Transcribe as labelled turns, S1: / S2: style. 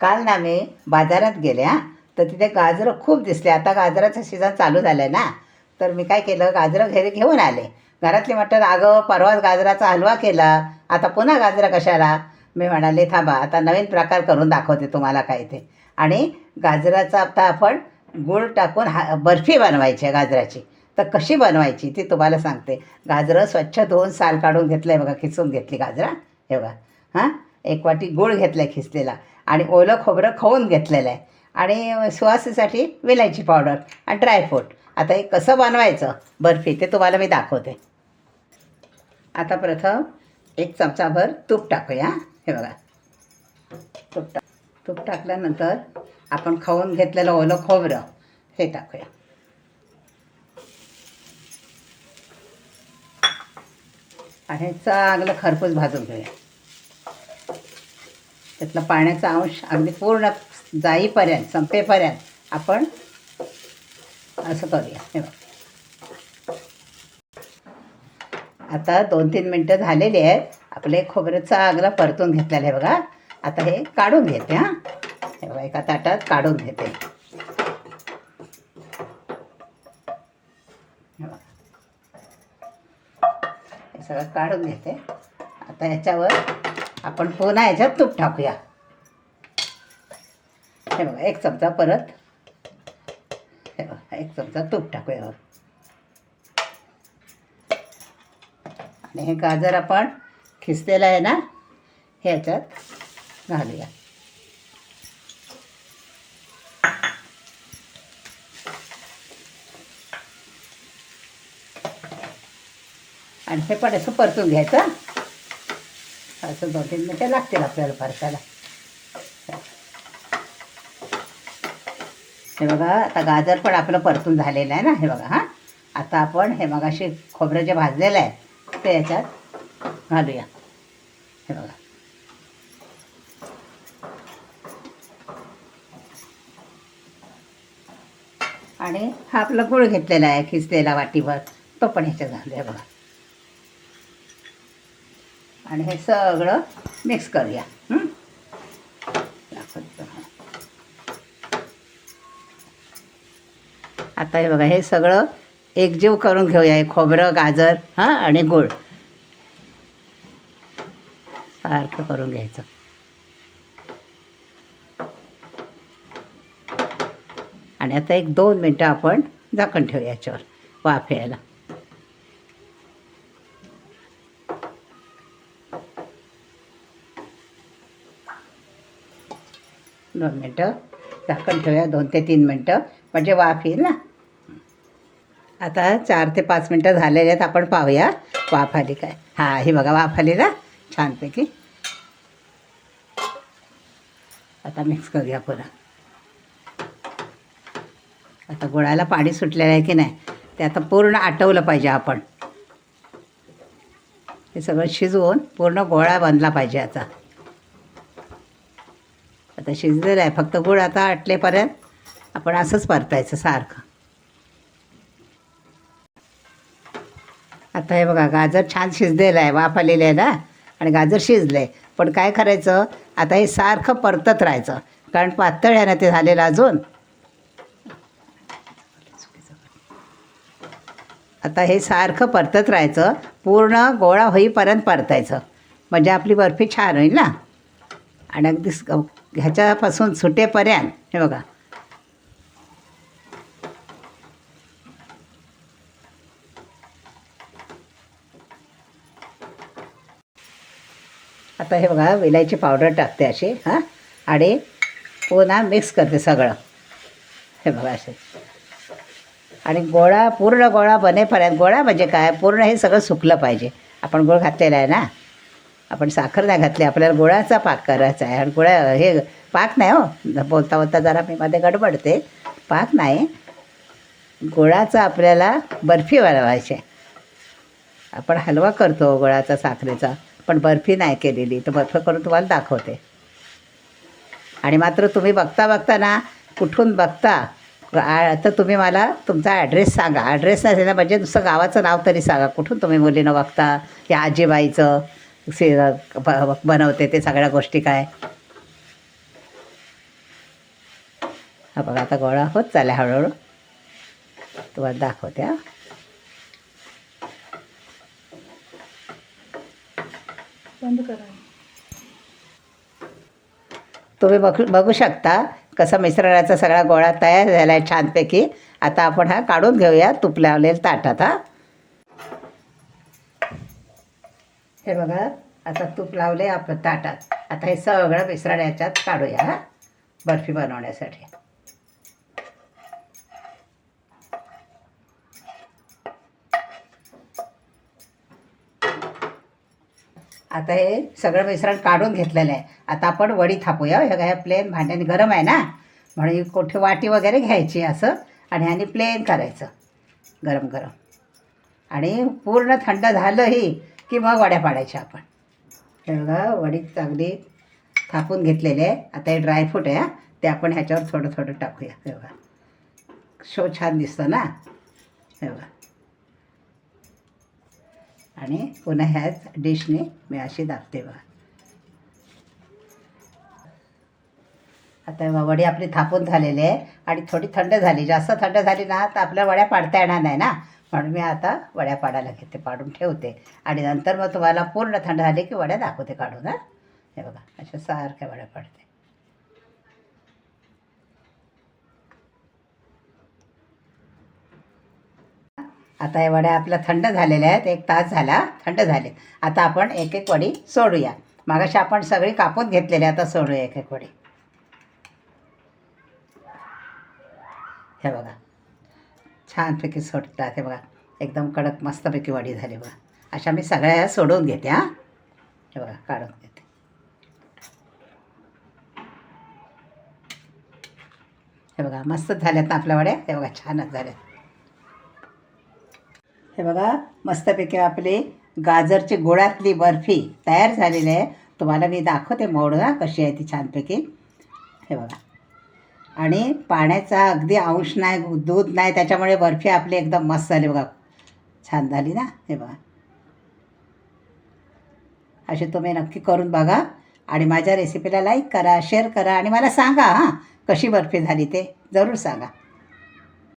S1: काल ना मी बाजारात गेले हां तर तिथे गाजरं खूप दिसले. आता गाजराचं सीझन चालू झालं आहे ना. तर मी काय केलं गाजरं घरी घेऊन आले. घरातले म्हटलं अगं परवाच गाजराचा हलवा केला. आता पुन्हा गाजरं कशाला? मी म्हणाले थांबा आता नवीन प्रकार करून दाखवते तुम्हाला काय ते. आणि गाजराचा आता आपण गूळ टाकून हा बर्फी बनवायची आहे गाजराची. तर कशी बनवायची ती तुम्हाला सांगते. गाजरं स्वच्छ धुवून साल काढून घेतलं आहे बघा किसून घेतली गाजरा. हे बघा. हां? एक वाटी गूळ घेतला आहे खिसलेला आणि ओलं खोबरं खवून घेतलेलं आहे. आणि सुवासीसाठी विलायची पावडर आणि ड्रायफ्रूट आता हे कसं बनवायचं? बर्फी ते तुम्हाला मी दाखवते. आता प्रथम एक चमचाभर तूप टाकूया. हे बघा. तूप टाक तूप टाकल्यानंतर आपण खाऊन घेतलेलं ओलं खोबरं हे टाकूया. आणि चांगलं खरपूस भाजून घेऊया. त्यातला पाण्याचा अंश अगदी पूर्ण जाईपर्यंत संपेपर्यंत आपण असं करूया. हे बघ. आता दोन तीन मिनटं झालेली आहेत. आपले खोबऱ्याचा आगला परतून घेतलेलं आहे बघा. आता हे काढून घेते हां. हे बघा एका ताटात काढून घेते. हे हे सगळं काढून घेते. आता याच्यावर आपण हो पुन्हा याच्यात तूप टाकूया. हे बघा एक चमचा परत. हे बघा एक चमचा तूप टाकूया आणि हे गाजर आपण खिसलेलं आहे ना हे याच्यात घालूया. आणि हे पण असं परतून घ्यायचं. असं दोन तीन मिनटं लागतील आपल्याला परतायला. हे बघा आता गाजर पण आपलं परतून झालेलं आहे ना हे बघा हां. आता आपण हे मगाशी खोबरं जे भाजलेलं आहे ते याच्यात घालूया. हे बघा. आणि हा आपला गुळ घेतलेला आहे खिसलेला वाटीवर. तो पण ह्याच्यात घालूया बघा. आणि हे सगळं मिक्स करूया. आता हे बघा हे सगळं एकजीव करून घेऊया. हे खोबरं गाजर हां? आणि गूळ. सारखं करून घ्यायचं. आणि आता एक दोन मिनटं आपण झाकण ठेवूया याच्यावर वाफ यायला. दोन मिनटं. झाकण ठेवूया दोन ते तीन मिनटं. म्हणजे वाफ येईल ना? आता चार ते पाच मिनटं झालेले आहेत आपण पाहूया वाफ आली काय. हां ही बघा वाफ आली ना? छानपैकी. आता मिक्स करूया पुन्हा. आता गुळाला पाणी सुटलेलं आहे की नाही ते आता पूर्ण आटवलं पाहिजे आपण. हे सगळं शिजवून पूर्ण गोळा बनला पाहिजे आता. आता शिजलेलं आहे. फक्त गुळ आता आटलेपर्यंत आपण असंच परतायचं सारखं. आता हे बघा गाजर छान शिजलेलं आहे वाफ आलेली आहे ना? आणि गाजर शिजलं आहे पण काय करायचं? आता हे सारखं परतत राहायचं. कारण पातळ आहे ना ते झालेलं अजून. आता हे सारखं परतत राहायचं. पूर्ण गोळा होईपर्यंत परतायचं. म्हणजे आपली बर्फी छान होईल ना? आणि अगदी ह्याच्यापासून सुटेपर्यंत हे बघा. आता हे बघा विलायची पावडर टाकते अशी हां? आणि पुन्हा मिक्स करते सगळं. हे बघा असे. आणि गोळा पूर्ण गोळा बनेपर्यंत गोळा म्हणजे काय? पूर्ण हे सगळं सुकलं पाहिजे. आपण गोळ घातलेला आहे ना? आपण साखर नाही घातली आपल्याला गुळाचा पाक करायचा आहे. आणि गुळा हे पाक नाही हो. बोलता बोलता जरा मी मध्ये गडबडते. पाक नाही. गुळाचा आपल्याला बर्फी वाढवायची आहे. आपण हलवा करतो गुळाचा साखरेचा. पण बर्फी नाही केलेली. तर बर्फ करून तुम्हाला दाखवते. आणि मात्र तुम्ही बघता बघता ना कुठून बघता तर तुम्ही मला तुमचा ॲड्रेस सांगा. ॲड्रेस नाही ना म्हणजे नुसतं गावाचं नाव तरी सांगा. कुठून तुम्ही मुलीनं बघता? या आजीबाईचं? से बनवते ते सगळ्या गोष्टी काय? हा बघा आता गोळा होत चालला हळूहळू. तुम्हाला दाखवते हा.
S2: बंद करा.
S1: तुम्ही बघू बघू शकता कसं मिश्रणाचा सगळा गोळा तयार झाला आहे छानपैकी. आता आपण हा काढून घेऊया तूप लावलेलं ताटात हा. हे बघा आता तूप लावले आपलं ताटात. आता हे सगळं मिश्रण याच्यात काढूया हा? बर्फी बनवण्यासाठी. आता हे सगळं मिश्रण काढून घेतलेलं आहे. आता आपण वडी थापूया हो. हे. काय प्लेन भांड्याने गरम आहे ना? म्हणून कुठे कोठे वाटी वगैरे घ्यायची असं आणि ह्याने प्लेन करायचं. गरम गरम आणि पूर्ण थंड झालं ही की मग वड्या पाडायच्या आपण. हे बघा वडी चांगली थापून घेतलेले आहे. आता हे ड्रायफ्रूट आहे ते आपण ह्याच्यावर थोडं थोडं टाकूया. हे बघा. शो छान दिसतो ना? हे बघा. आणि पुन्हा ह्याच डिशने मी अशी दाखते बघा. आता वडी आपली थापून झालेली आहे आणि थोडी थंड झाली. जास्त थंड झाली ना तर आपल्या वड्या पाडता येणार नाही ना? म्हणून मी आता. वड्या पाडायला घेते पाडून ठेवते. आणि नंतर मग तुम्हाला पूर्ण थंड झाली की वड्या दाखवते काढून हां. हे बघा अशा सारख्या वड्या पाडते. आता हे वड्या आपल्या थंड झालेल्या आहेत. एक तास झाला थंड झाले. आता आपण एक एक वडी सोडूया. मागाशी आपण सगळी कापून घेतलेली आता सोडूया एक एक वडी. हे बघा. छानपैकी सोडतात. हे बघा एकदम कडक मस्तपैकी वडी झाली बघा. अशा मी सगळ्या सोडून घेते हां. हे बघा काढून घेते. हे बघा मस्त झाल्यात ना आपल्या वड्या? हे बघा छानच झाल्यात. हे बघा मस्तपैकी आपली गाजरची गुळातली बर्फी तयार झालेली आहे. तुम्हाला मी दाखवते मोड कशी आहे ती छानपैकी. हे बघा. आणि पाण्याचा अगदी अंश नाही दूध नाही त्याच्यामुळे बर्फी आपली एकदम मस्त झाली बघा. छान झाली ना हे बघा. असे तुम्ही नक्की करून बघा आणि माझ्या रेसिपीला लाईक करा शेअर करा आणि मला सांगा हां कशी बर्फी झाली ते? जरूर सांगा.